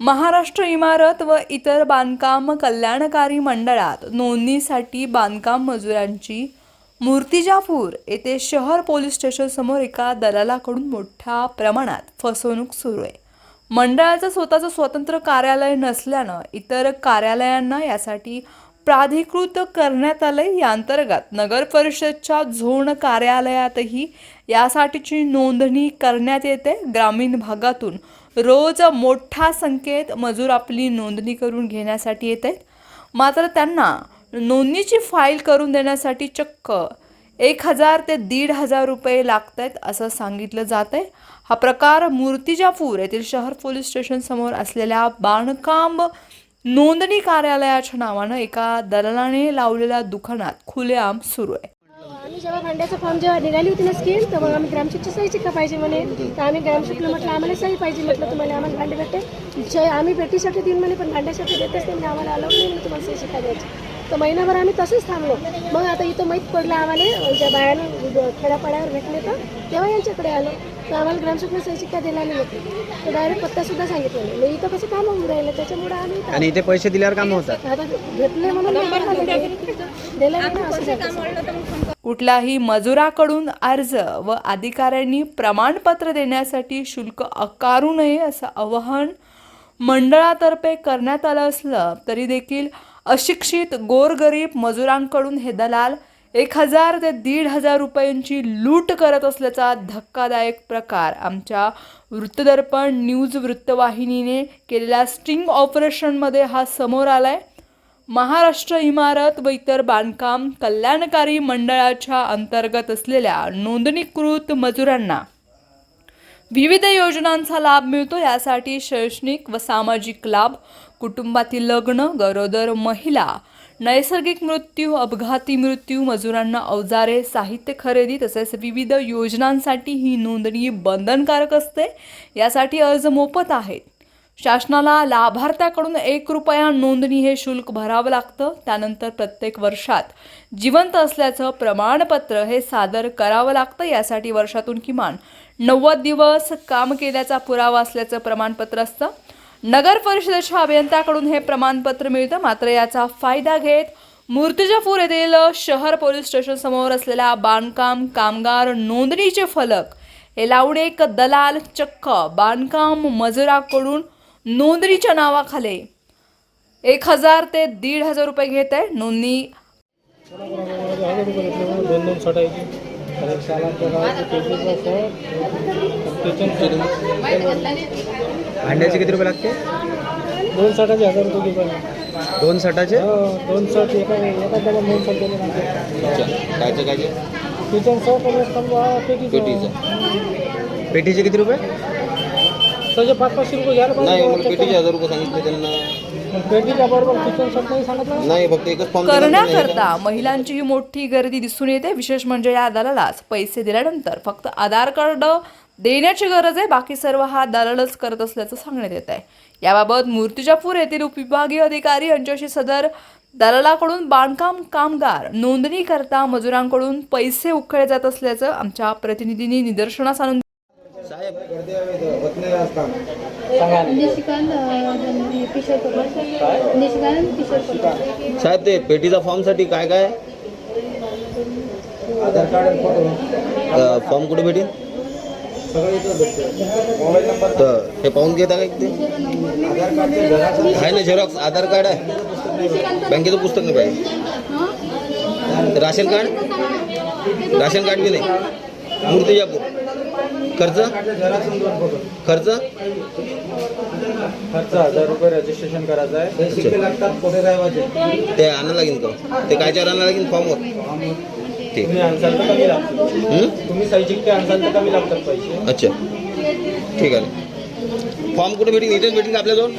महाराष्ट्र इमारत व इतर बांधकाम कल्याणकारी मंडळात नोंदणीसाठी बांधकाम मजुरांची मूर्तिजापूर येथे शहर पोलीस स्टेशनसमोर एका दलालाकडून मोठ्या प्रमाणात फसवणूक सुरू आहे. मंडळाचं स्वतःचं स्वतंत्र कार्यालय नसल्यानं इतर कार्यालयांना यासाठी प्राधिकृत करण्यात आलं या अंतर्गत. नगर परिषदच्या झोन कार्यालयातही यासाठीची नोंदणी करण्यात येते. ग्रामीण भागातून रोज मोठा संख्येत मजूर आपली नोंदणी करून घेण्यासाठी येत आहेत मात्र त्यांना नोंदणीची फाईल करून देण्यासाठी चक्क एक हजार ते दीड हजार रुपये लागत आहेत असं सांगितलं जात आहे हा प्रकार मूर्तिजापूर येथील शहर पोलीस स्टेशनसमोर असलेल्या बांधकाम नोंदणी कार्यालयाच्या नावानं एका दलालाने लावलेल्या दुकानात खुलेआम सुरू आहे. आम्ही जेव्हा भांड्याचा फॉर्म जेव्हा निघाली होती ना स्कीम तर मग आम्ही ग्रामशुद्धची सही चिक्का पाहिजे म्हणे. तर आम्ही ग्रामशुद्धला म्हटलं आम्हाला सही पाहिजे. म्हटलं तुम्हाला आम्हाला भांडे भेटते. जे आम्ही भेटीसाठी देईन म्हणे पण भांड्यासाठी देतच नाही म्हणजे आम्हाला अलाउड नाही तुम्हाला सही चिक्का द्यायची. तर महिनाभर आम्ही तसंच थांबलो. मग आता इथं माहीत पडलं आम्हाला ज्या बायानं खेड्यापाड्यावर भेटले तर तेव्हा यांच्याकडे आलो. तर आम्हाला ग्रामशुद्धला सही चिक्का दिला नाही होते. तर डायरेक्ट पत्तासुद्धा सांगितलं नाही. मग इथं कसं काम होऊन राहिलं? त्याच्यामुळे आम्ही आणि इथे पैसे दिल्यावर काम होतात आता घेतले म्हणून. दिलं. नाही असं झालं. कुठल्याही मजुराकडून अर्ज व अधिकाऱ्यांनी प्रमाणपत्र देण्यासाठी शुल्क आकारू नये असं आवाहन मंडळातर्फे करण्यात आलं असलं तरी देखील अशिक्षित गोरगरीब मजुरांकडून हे दलाल एक हजार ते दीड हजार रुपयांची लूट करत असल्याचा धक्कादायक प्रकार आमच्या वृत्तदर्पण न्यूज वृत्तवाहिनीने केलेल्या स्टिंग ऑपरेशनमध्ये हा समोर आलाय. महाराष्ट्र इमारत व इतर बांधकाम कल्याणकारी मंडळाच्या अंतर्गत असलेल्या नोंदणीकृत मजुरांना विविध योजनांचा लाभ मिळतो. यासाठी शैक्षणिक व सामाजिक लाभ कुटुंबातील लग्न गरोदर महिला नैसर्गिक मृत्यू अपघाती मृत्यू मजुरांना अवजारे साहित्य खरेदी तसेच विविध योजनांसाठी ही नोंदणी बंधनकारक असते. यासाठी अर्ज मोफत आहेत. शासनाला लाभार्थ्याकडून एक रुपया नोंदणी हे शुल्क भरावं लागतं. त्यानंतर प्रत्येक वर्षात जिवंत असल्याचं प्रमाणपत्र हे सादर करावं लागतं. यासाठी वर्षातून किमान नव्वद दिवस काम केल्याचा पुरावा असल्याचं प्रमाणपत्र असतं. नगर परिषदेच्या अभियंत्याकडून हे प्रमाणपत्र मिळतं. मात्र याचा फायदा घेत मूर्तिजापूर येथील शहर पोलीस स्टेशन समोर असलेल्या बांधकाम कामगार नोंदणीचे फलक हे लावून एक दलाल चक्क बांधकाम मजुराकडून नोंदणीच्या नावाखाली एक हजार ते दीड हजार रुपये घेत आहे. नोंदणी दोन पेटीचं भांड्याचे किती रुपये लागते दोन सटाचे हजार रुपये घेतो दोन सटाचे हो दोन सट एका एका दोन सट दिले लागते कायचं कायचे? किचन सट आणि समजा पेटीचं. पेटीचे. किती रुपये? त्याचे पाच पाचशे रुपये घ्यायला नाही मला पाहिजे पेटीचे हजार रुपये सांगितले त्यांना. मग पेटीच्या बरोबर किचन सट नाही सांगितलं? नाही फक्त एकच फॉर्म करण्याकरता महिलांचीही मोठी गर्दी दिसून येते. विशेष म्हणजे या दलालाच पैसे दिल्यानंतर फक्त आधार कार्ड देण्याची गरज आहे. बाकी सर्व हा दलालच करत असल्याचं सांगण्यात येत आहे. याबाबत मूर्तिजापूर येथील उपविभागीय अधिकारी यांच्याशी सदर दलालाकडून बांधकाम कामगार नोंदणी करता मजुरांकडून पैसे उकळले जात असल्याचं आमच्या प्रतिनिधींनी निदर्शनास आणून साहेब साहेब ते पेटीचा फॉर्मसाठी काय काय? आधार कार्ड फॉर्म कुठे भेटेल सगळं इथं भेटते मोबाईल नंबर तर हे पाहून घेता का ते? आहे ना झेरॉक्स आधार कार्ड आहे. बँकेचं पुस्तक नाही पाहिजे. Ration card? राशन कार्ड बी नाही. मूर्तिजापूर खर्च? खर्च? खर्च हजार रुपये रजिस्ट्रेशन करायचं आहे. ते आणायला लागेल का? ते कायच्यावर आणायला लागेल? फॉर्मवर हं? पैसे. अच्छा. ठीक आहे. फॉर्म कुठे भेटेल इथेच भेटेल का आपल्याजवळ?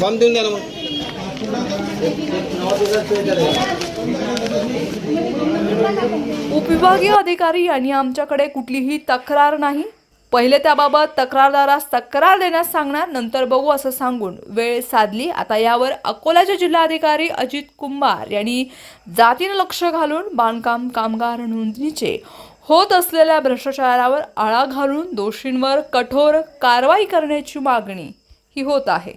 फॉर्म देऊन द्या ना मग. उपविभागीय अधिकारी यांनी आमच्याकडे कुठलीही तक्रार नाही. पहिले त्याबाबत तक्रारदारास तक्रार देण्यास सांगणार नंतर बघू असं सांगून वेळ साधली. आता यावर अकोल्याचे जिल्हाधिकारी अजित कुंभार यांनी जातीनं लक्ष घालून बांधकाम कामगार नोंदणीचे होत असलेल्या भ्रष्टाचारावर आळा घालून दोषींवर कठोर कारवाई करण्याची मागणी ही होत आहे.